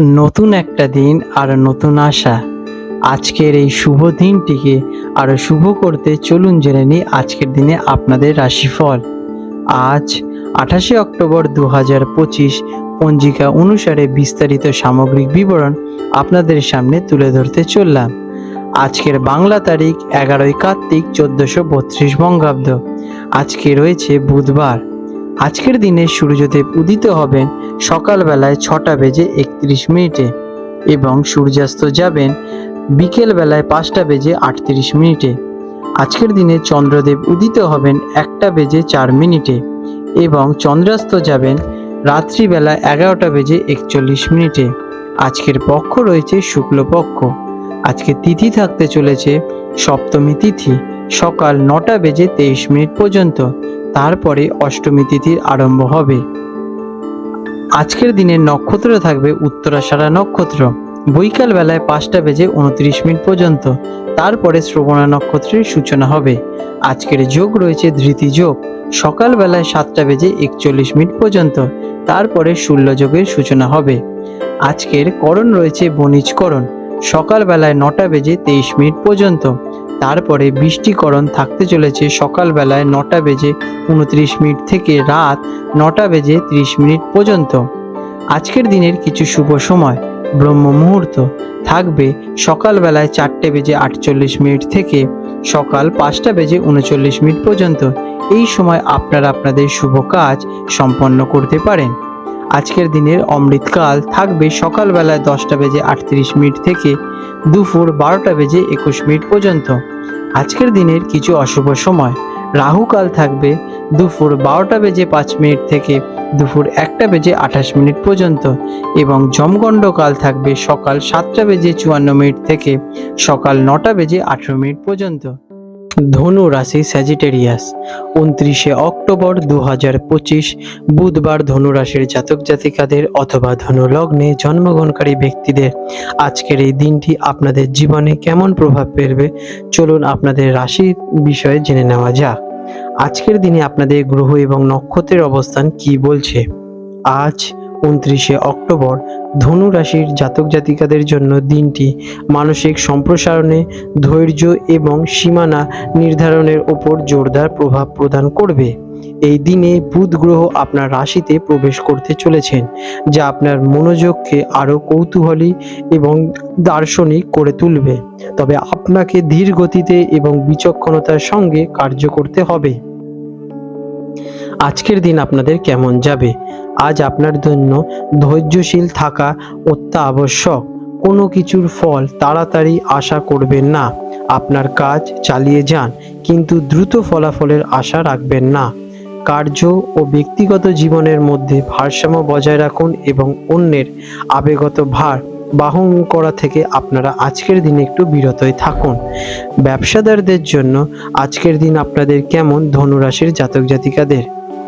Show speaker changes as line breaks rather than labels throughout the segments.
নতুন একটা দিন আর নতুন আশা। আজকের এই শুভ দিনটিকে আরও শুভ করতে চলুন জেনে নিই আজকের দিনে আপনাদের রাশিফল। আজ আঠাশে অক্টোবর দু হাজার পঁচিশ পঞ্জিকা অনুসারে বিস্তারিত সামগ্রিক বিবরণ আপনাদের সামনে তুলে ধরতে চললাম। আজকের বাংলা তারিখ এগারোই কার্তিক চোদ্দশো বত্রিশ বঙ্গাব্দ। আজকে রয়েছে বুধবার। আজকের দিনে সূর্যদেব উদিত হবেন সকালবেলায় ছটা বেজে একত্রিশ মিনিটে এবং সূর্যাস্ত যাবেন বিকেল বেলায় পাঁচটা বেজে আটত্রিশ মিনিটে। আজকের দিনে চন্দ্রদেব উদিত হবেন একটা বেজে চার মিনিটে এবং চন্দ্রাস্ত যাবেন রাত্রিবেলা এগারোটা বেজে একচল্লিশ মিনিটে। আজকের পক্ষ রয়েছে শুক্লপক্ষ। আজকে তিথি থাকতে চলেছে সপ্তমী তিথি, সকাল নটা বেজে তেইশ মিনিট পর্যন্ত। তারপরে অষ্টমী তিথির আরম্ভ হবে। আজকের দিনে নক্ষত্র থাকবে উত্তরাষাঢ়া নক্ষত্র। বৈকাল বেলায় পাঁচটা বেজে উনত্রিশ মিনিট পর্যন্ত। তারপরে শ্রবণা নক্ষত্রের সূচনা হবে। আজকের যোগ রয়েছে ধৃতি যোগ। সকাল বেলায় সাতটা বেজে একচল্লিশ মিনিট পর্যন্ত। তারপরে যোগের সূচনা হবে। আজকের করণ রয়েছে বণিজকরণ। সকাল বেলায় নটা বেজে তেইশ মিনিট পর্যন্ত। তারপরে বৃষ্টিকরণ থাকতে চলেছে সকালবেলায় নটা বেজে উনত্রিশ মিনিট থেকে রাত নটা বেজে ত্রিশ মিনিট পর্যন্ত। আজকের দিনের কিছু শুভ সময়। ব্রহ্ম মুহূর্ত। থাকবে সকালবেলায় চারটে বেজে আটচল্লিশ মিনিট থেকে সকাল পাঁচটা বেজে উনচল্লিশ মিনিট পর্যন্ত। এই সময় আপনারা আপনাদের শুভ কাজ সম্পন্ন করতে পারেন। আজকের দিনের অমৃতকাল থাকবে সকালবেলায় দশটা বেজে আটত্রিশ মিনিট থেকে দুপুর বারোটা বেজে একুশ মিনিট পর্যন্ত। আজকের দিনের কিছু অশুভ সময়। রাহুকাল থাকবে দুপুর বারোটা বেজে পাঁচ মিনিট থেকে দুপুর একটা বেজে আঠাশ মিনিট পর্যন্ত এবং জমগণ্ড কাল থাকবে সকাল সাতটা বেজে চুয়ান্ন মিনিট থেকে সকাল নটা বেজে আঠেরো মিনিট পর্যন্ত। ধনু রাশি স্যাজিটেরিয়াস উনত্রিশে অক্টোবর দু হাজার পঁচিশ, বুধবার ধনু রাশির জাতক জাতিকাদের অথবা ধনু লগ্নে জন্মগ্রহণকারী ব্যক্তিদের। আজকের এই দিনটি আপনাদের জীবনে কেমন প্রভাব ফেলবে? চলুন আপনাদের রাশির বিষয়ে জেনে নেওয়া যাক। আজকের দিনে আপনাদের গ্রহ এবং নক্ষত্রের অবস্থান কি বলছে? আজ উনত্রিশে অক্টোবর ধনু রাশির জাতক জাতিকাদের জন্য দিনটি মানসিক সম্প্রসারণে ধৈর্য এবং সীমানা নির্ধারণের ওপর জোরদার প্রভাব প্রদান করবে। এই দিনে বুধ গ্রহ আপনার রাশিতে প্রবেশ করতে চলেছেন, যা আপনার মনোযোগকে আরও কৌতূহলী এবং দার্শনিক করে তুলবে। তবে আপনাকে ধীর গতিতে এবং বিচক্ষণতার সঙ্গে কার্য করতে হবে। আজকের দিন আপনাদের কেমন যাবে? আজ আপনার জন্য ধৈর্যশীল থাকা অত্যাবশ্যক। কোনো কিছুর ফল তাড়াতাড়ি আশা করবেন না। আপনার কাজ চালিয়ে যান, কিন্তু দ্রুত ফলাফলের আশা রাখবেন না। কার্য ও ব্যক্তিগত জীবনের মধ্যে ভারসাম্য বজায় রাখুন এবং অন্যের আবেগত ভার বাহন করা থেকে আপনারা আজকের দিনে একটু বিরতই থাকুন। ব্যবসাদারদের জন্য আজকের দিন আপনাদের কেমন ধনুরাশির জাতক জাতিকাদের?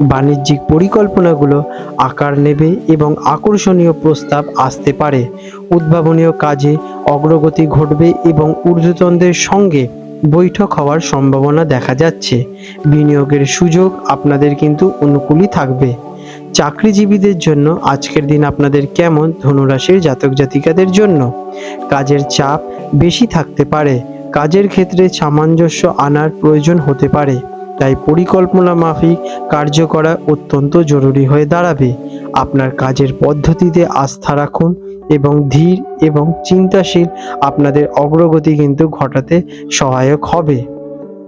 বাণিজ্যিক পরিকল্পনাগুলো আকার নেবে এবং আকর্ষণীয় প্রস্তাব আসতে পারে। উদ্ভাবনীয় কাজে অগ্রগতি ঘটবে এবং ঊর্ধ্বতনদের সঙ্গে বৈঠক হওয়ার সম্ভাবনা দেখা যাচ্ছে। বিনিয়োগের সুযোগ আপনাদের কিন্তু অনুকূলই থাকবে। চাকরিজীবীদের জন্য আজকের দিন আপনাদের কেমন ধনুরাশির জাতক জাতিকাদের জন্য? কাজের চাপ বেশি থাকতে পারে। কাজের ক্ষেত্রে সামঞ্জস্য আনার প্রয়োজন হতে পারে। তাই পরিকল্পনা মাফিক কার্য করা অত্যন্ত জরুরি হয়ে দাঁড়াবে। আপনার কাজের পদ্ধতিতে আস্থা রাখুন এবং ধীর এবং চিন্তাশীল আপনাদের অগ্রগতি কিন্তু ঘটাতে সহায়ক হবে।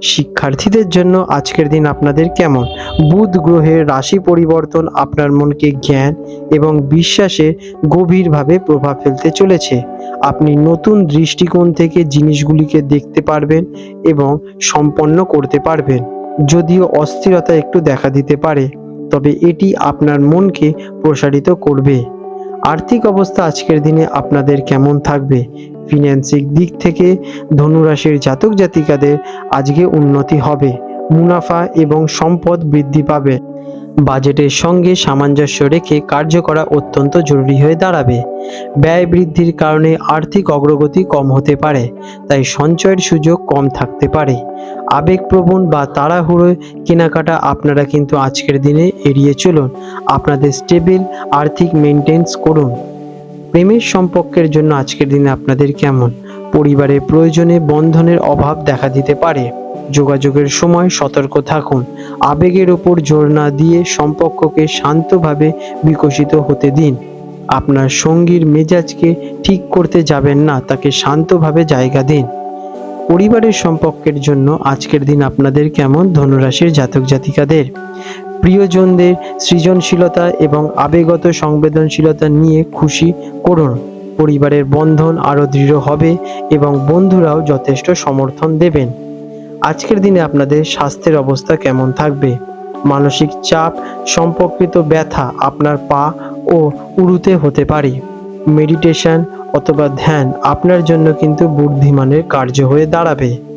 শিক্ষার্থীদের জন্য আজকের দিন আপনাদের কেমন? বুধ গ্রহের রাশি পরিবর্তন আপনার মনকে জ্ঞান এবং বিশ্বাসে গভীরভাবে প্রভাব ফেলতে চলেছে। আপনি নতুন দৃষ্টিকোণ থেকে জিনিসগুলিকে দেখতে পারবেন এবং সম্পন্ন করতে পারবেন, যদিও অস্থিরতা একটু দেখা দিতে পারে, তবে এটি আপনার মনকে প্রসারিত করবে। আর্থিক অবস্থা আজকের দিনে আপনাদের কেমন থাকবে? ফিন্যান্সিক দিক থেকে ধনুরাশির জাতক জাতিকাদের আজকে উন্নতি হবে, মুনাফা এবং সম্পদ বৃদ্ধি পাবে। বাজেটের সঙ্গে সামঞ্জস্য রেখে কার্য করা অত্যন্ত জরুরি হয়ে দাঁড়াবে। ব্যয় বৃদ্ধির কারণে আর্থিক অগ্রগতি কম হতে পারে, তাই সঞ্চয়ের সুযোগ কম থাকতে পারে। আবেগপ্রবণ বা তাড়াহুড়ো কেনাকাটা আপনারা কিন্তু আজকের দিনে এড়িয়ে চলুন। আপনাদের স্টেবল আর্থিক মেনটেন্স করুন। প্রেমের সম্পর্কের জন্য আজকের দিনে আপনাদের কেমন? পরিবারের প্রয়োজনে বন্ধনের অভাব দেখা দিতে পারে। যোগাযোগের সময় সতর্ক থাকুন। আবেগের ওপর জোর না দিয়ে সম্পর্ককে শান্তভাবে বিকশিত হতে দিন। আপনার সঙ্গীর মেজাজকে ঠিক করতে যাবেন না, তাকে শান্তভাবে জায়গা দিন। পরিবারের সম্পর্কের জন্য আজকের দিন আপনাদের কেমন? ধনুরাশির জাতক জাতিকাদের। প্রিয়জনদের সৃজনশীলতা এবং আবেগত সংবেদনশীলতা নিয়ে খুশি করুন। পরিবারের বন্ধন আরও দৃঢ় হবে এবং বন্ধুরাও যথেষ্ট সমর্থন দেবেন। আজকের দিনে আপনাদের স্বাস্থ্যের অবস্থা কেমন থাকবে? মানসিক চাপ, সম্পর্কিত ব্যথা আপনার পা ও উড়ুতে হতে পারে। মেডিটেশন অথবা ধ্যান আপনার জন্য কিন্তু বুদ্ধিমানের কার্য হয়ে দাঁড়াবে।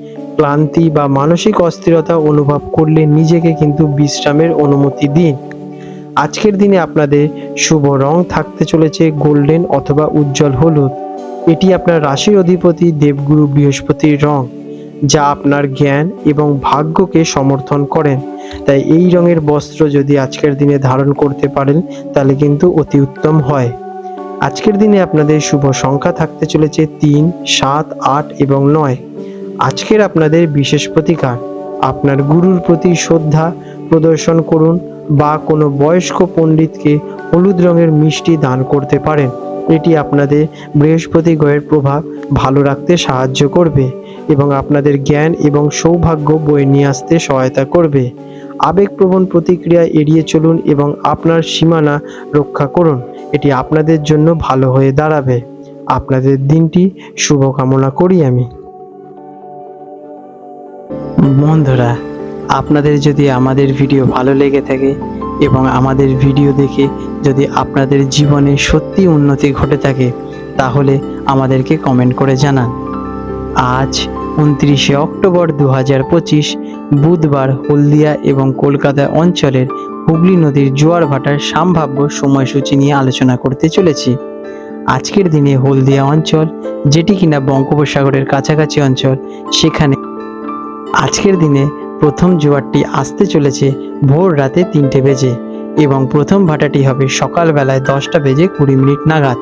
ক্লান্তি বা মানসিক অস্থিরতা অনুভব করলে নিজেকে কিন্তু বিশ্রামের অনুমতি দিন। আজকের দিনে আপনাদের শুভ রং থাকতে চলেছে গোল্ডেন অথবা উজ্জ্বল হলুদ। এটি আপনার রাশির অধিপতি দেবগুরু বৃহস্পতির রং, যা আপনার জ্ঞান এবং ভাগ্যকে সমর্থন করেন। তাই এই রঙের বস্ত্র যদি আজকের দিনে ধারণ করতে পারেন, তাহলে কিন্তু অতি উত্তম হয়। আজকের দিনে আপনাদের শুভ সংখ্যা থাকতে চলেছে তিন, সাত, আট এবং নয়। আজকের আপনাদের বিশেষ প্রতিকার, আপনার গুরুর প্রতি শ্রদ্ধা প্রদর্শন করুন বা কোনো বয়স্ক পণ্ডিতকে হলুদ রঙের মিষ্টি দান করতে পারেন। এটি আপনাদের বৃহস্পতি গ্রহের প্রভাব ভালো রাখতে সাহায্য করবে এবং আপনাদের জ্ঞান এবং সৌভাগ্য বয়ে নিয়ে আসতে সহায়তা করবে। আবেগপ্রবণ প্রতিক্রিয়া এড়িয়ে চলুন এবং আপনার সীমানা রক্ষা করুন। এটি আপনাদের জন্য ভালো হয়ে দাঁড়াবে। আপনাদের দিনটি শুভকামনা করি আমি। বন্ধুরা, আপনাদের যদি আমাদের ভিডিও ভালো লেগে থাকে এবং আমাদের ভিডিও দেখে যদি আপনাদের জীবনে সত্যি উন্নতি ঘটে থাকে, তাহলে আমাদেরকে কমেন্ট করে জানান। আজ উনত্রিশে অক্টোবর দু পঁচিশ, বুধবার হলদিয়া এবং কলকাতা অঞ্চলের হুগলি নদীর জোয়ার ভাটার সম্ভাব্য সময়সূচি নিয়ে আলোচনা করতে চলেছি। আজকের দিনে হলদিয়া অঞ্চল, যেটি কিনা বঙ্গোপসাগরের কাছাকাছি অঞ্চল, সেখানে আজকের দিনে প্রথম জোয়ারটি আসতে চলেছে ভোর রাতে তিনটে বেজে এবং প্রথম ভাটাটি হবে সকালবেলায় দশটা বেজে কুড়ি মিনিট নাগাদ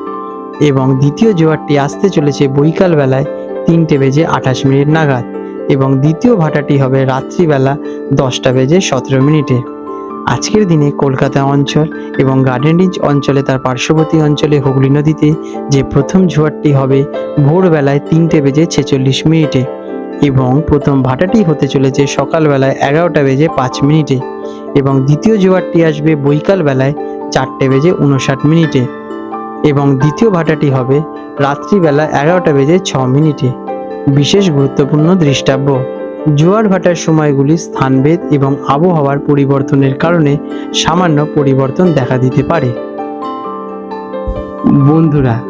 এবং দ্বিতীয় জোয়ারটি আসতে চলেছে বৈকাল বেলায় তিনটে বেজে আঠাশ মিনিট নাগাদ এবং দ্বিতীয় ভাটাটি হবে রাত্রিবেলা দশটা বেজে সতেরো মিনিটে। আজকের দিনে কলকাতা অঞ্চল এবং গার্ডেন অঞ্চলে তার পার্শ্ববর্তী অঞ্চলে হুগলি নদীতে যে প্রথম জোয়ারটি হবে ভোরবেলায় তিনটে বেজে ছেচল্লিশ মিনিটে। এবং প্রথম ভাটাটি হতে চলেছে সকালবেলায় এগারোটা বেজে পাঁচ মিনিটে এবং দ্বিতীয় জোয়ারটি আসবে বৈকাল বেলায় চারটে বেজে উনষাট মিনিটে এবং দ্বিতীয় ভাটাটি হবে রাত্রিবেলা এগারোটা বেজে ছ মিনিটে। বিশেষ গুরুত্বপূর্ণ দৃষ্টাব্য। জোয়ার ভাটার সময়গুলি স্থানভেদ এবং আবহাওয়ার পরিবর্তনের কারণে সামান্য পরিবর্তন দেখা দিতে পারে। বন্ধুরা